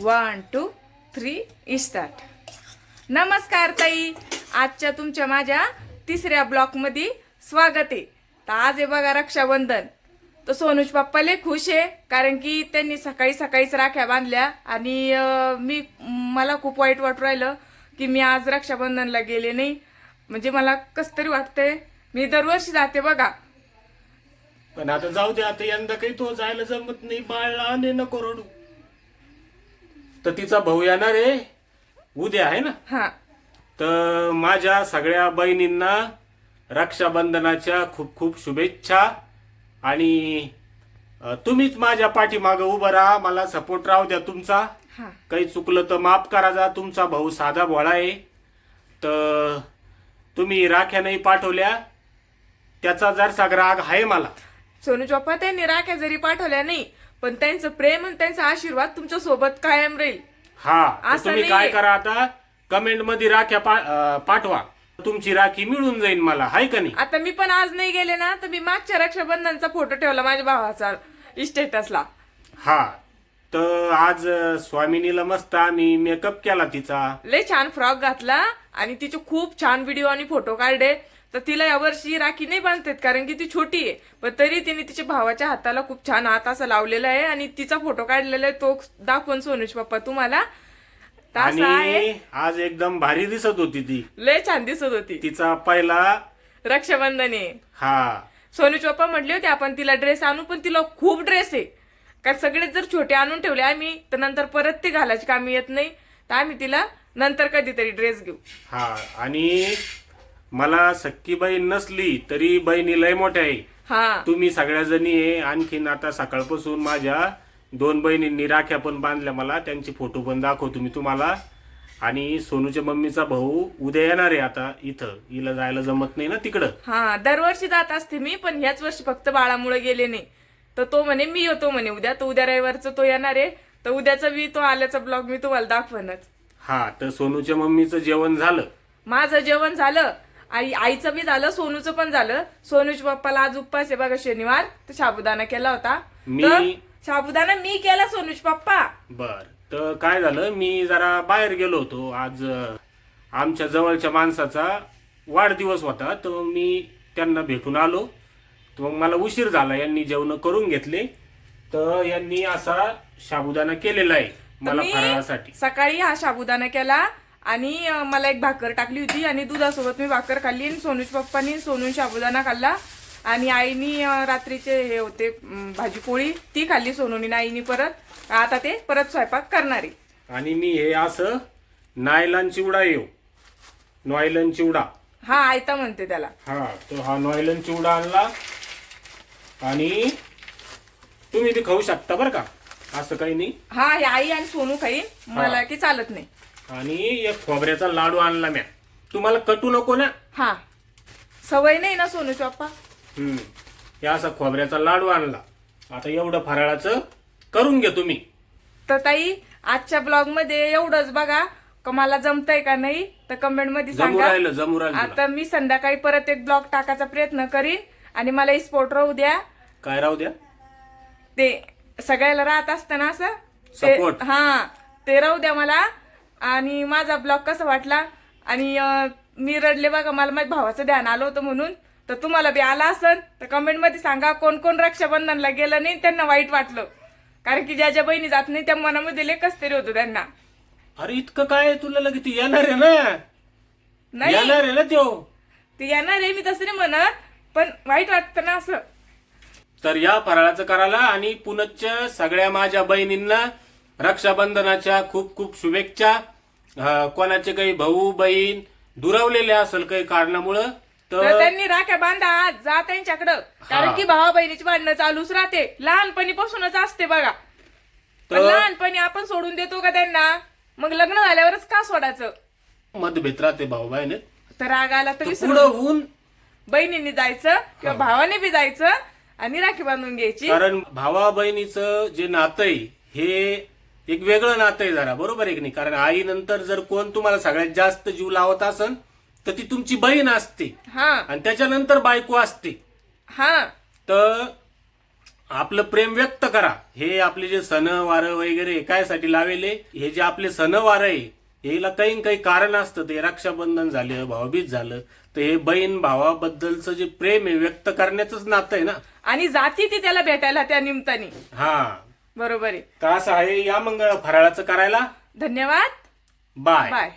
One two three start नमस्कार ताई. आजच्या तुमच्या माझ्या तिसऱ्या ब्लॉकमध्ये स्वागत आहे. तर आज आहे बघा रक्षाबंधन. तर सोनूज पप्पा लय खुश आहे कारण की त्यांनी सकाळी सकाळीच राख्या बांधल्या आणि मी मला खूप वाईट वाटू राहिलं की मी आज रक्षाबंधनला गेले नाही. म्हणजे मला कस तरी वाटतंय मी दरवर्षी जाते बघा. पण आता जाऊ दे आता यंदा काही तो जायला जमत नाही बाळला नको रडू तर तिचा भाऊ येणार आहे. उद्या आहे ना? हा. तर माझ्या सगळ्या बहिणींना रक्षाबंधनाच्या खूप खूप शुभेच्छा. आणि अ, तुम्हीच माझ्या पाठीमागं उभं राहा. मला सपोर्ट राहू द्या तुमचा. हा. काही चुकलं तर माफ करा जा. तुमचा भाऊ साधा भोळा आहे. तर तुम्ही राख्या नाही पाठवल्या. त्याचा जरसा राग आहे मला. सोनूज बाप्पा त्यांनी राख्या जरी पाठवल्या नाही पण त्यांचं प्रेम आणि त्यांचा आशीर्वाद तुमच्यासोबत कायम राहील. हा तर असं तुम्ही नाहीये. काय करा आता? कमेंटमध्ये राख्या पा- अं, पाठवा. तुमची राखी मिळून जाईल मला हाय का नाही? आता मी पण आज नाही गेले ना तर मी मागच्या रक्षाबंधनचा फोटो ठेवला माझ्या भावाचा स्टेटसला हा तर आज अं, स्वामिनीला मस्त आम्ही मेकअप केला तिचा. लय छान फ्रॉक घातला आणि तिचे खूप छान व्हिडिओ आणि फोटो काढले. तर तिला यावर्षी राखी नाही बांधतात कारण की ती छोटी आहे. पण तरी तिने तिच्या भावाच्या हाताला खूप छान हात असं लावलेला आहे आणि तिचा फोटो काढलेला आहे तो दाखवून सोनूज पप्पा तुम्हाला? आहे आणि आज एकदम भारी दिसत होती ती. लय छान दिसत होती. तिचा पहिला रक्षाबंधन आहे. हा. सोनू चोप्पा म्हटले होते आपण तिला ड्रेस आणू पण तिला खूप ड्रेस आहे. कारण सगळेच जर छोटे आणून ठेवले आम्ही तर नंतर परत ते घालायची कामी येत नाही. तर आम्ही तिला नंतर कधीतरी ड्रेस घेऊ. हा. आणि मला सख्खी बहीण नसली तरी बहिणी लय मोठ्या आहे. हा. तुम्ही सगळ्या जणी आहे. आणखीन आता सकाळपासून माझ्या दोन बहिणींनी राख्या पण बांधल्या मला. त्यांचे फोटो पण दाखवतो मी तुम्हाला. आणि सोनूच्या मम्मीचा भाऊ उद्या येणार आहे आता इथं. हिला जायला जमत नाही ना तिकडं. हा दरवर्षी जात असते मी पण ह्याच वर्षी फक्त बाळामुळे गेले नाही. तर तो म्हणे मी येतो म्हणे उद्या. तर उद्या रविवारचं तो येणार आहे. तर उद्याचा मी तो आल्याचा ब्लॉग मी तुम्हाला दाखवणच हा तर सोनूच्या मम्मीचं जेवण झालं. माझं जेवण झालं. आई आईचं बी झालं सोनूचं पण झालं. सोनूच्या पप्पाला आज उपवास आहे बघा शनिवार. तर साबुदाणा केला होता. मी- तर साबुदाणा मी केला सोनूज पप्पा. बर. तर काय झालं? मी जरा बाहेर गेलो होतो. आज अं, आमच्या जवळच्या माणसाचा वाढदिवस होता. तर मी त्यांना भेटून आलो. तर मग मला उशीर झाला. यांनी जेवण करून घेतले. तर यांनी असा साबुदाणा केलेला आहे. मला मी फराळासाठी. सकाळी हा साबुदाणा केला. आणि मला एक भाकर टाकली होती आणि दुधासोबत मी भाकर खाल्ली आणि सोनूज पप्पानी सोनून साबुदाणा खाल्ला. आणि आईनी रात्रीचे हे होते भाजी पोळी ती खाल्ली सोनूनी आईनी परत. आता ते परत स्वयंपाक करणार. आहे आणि मी हे असं नायलन चिवडा येऊ. नॉयलन चिवडा. हा आयता म्हणते त्याला. हा तो हा नॉयलन चिवडा आणला. आणि तुम्ही ते खाऊ शकता बरं का? असं काही नाही. हा हे आई आणि सोनू खाईन. मला की चालत नाही. आणि एक खोबऱ्याचा लाडू आणला म्या. तुम्हाला कटू नको ना. हा. सवय नाही ना सोनू पप्पा हम्म. हे असा खोबऱ्याचा लाडू आणला. आता एवढं फराळाचं करून घ्या तुम्ही. तर ताई आजच्या ब्लॉगमध्ये एवढंच बघा. का मला जमतंय का नाही तर कमेंटमध्ये जमू सांगा. राहिलं जमू राहिलं तुला. आता मी संध्याकाळी परत एक ब्लॉग टाकायचा प्रयत्न करीन. आणि मला स्पोर्ट राहू द्या. काय राहू द्या? ते सगळ्याला राहत असतं ना असं. ते- Support. हा. ते राहू द्या मला. आणि माझा ब्लॉग कसा वाटला? आणि मी रडले बघा मला माझ्या भावाचं ध्यान आलं होतं म्हणून. तर तुम्हाला बी आला असन तर कमेंटमध्ये सांगा कोण कोण रक्षाबंधनला गेलं नाही त्यांना वाईट वाटलं. कारण की ज्या ज्या बहिणी जात नाही त्या मनामध्ये लेखच तरी होतं त्यांना. अरे इतकं काय तुला लगेच ती येणार आहे ना? नाही. येणार आहे ना त्यो? ते येणार आहे मी तसं नाही म्हणत पण वाईट वाटतं ना असं. तर या फराळाचं करायला आणि पुनच्च्या सगळ्या माझ्या बहिणींना रक्षाबंधनाच्या खूप खूप शुभेच्छा. कोणाचे काही भाऊ बहीण दुरावलेले असेल काही कारणामुळं तर त्यांनी राख्या बांधा आज जा त्यांच्याकडं. कारण की भावा बहिणीची भांडणं चालूच राहते. लहानपणीपासूनच असते बघा. तर- लहानपणी आपण सोडून देतो का त्यांना? मग लग्न झाल्यावरच का सोडायचं? मतभेद राहते भाऊ बहिणी तर राग आला तर पुढं होऊन बहिणींनी जायचं किंवा भावाने बी जायचं आणि राखी बांधून घ्यायची. कारण भावा बहिणीचं जे नातं हे एक वेगळं नातं आहे जरा बरोबर आहे की नाही? कारण आई नंतर जर कोण तुम्हाला सगळ्यात जास्त जीव लावत असन तर ती तुमची बहीण असते. हा. आणि त्याच्यानंतर बायको असते. हा. तर आपलं प्रेम व्यक्त करा. हे आपले जे सण वार वगैरे कायसाठी लावेले? हे जे आपले सण वार आहे याला काही काही कारण असतं. ते रक्षाबंधन झालं भावबीज झालं तर हे बहीण भावाबद्दलचं जे प्रेम आहे व्यक्त करण्याचंच नातं आहे ना? आणि जाती ती त्याला भेटायला त्या निमित्ताने हा. बरोबर आहे. तर असं आहे या मग फराळाचं करायला. धन्यवाद. बाय. बाय.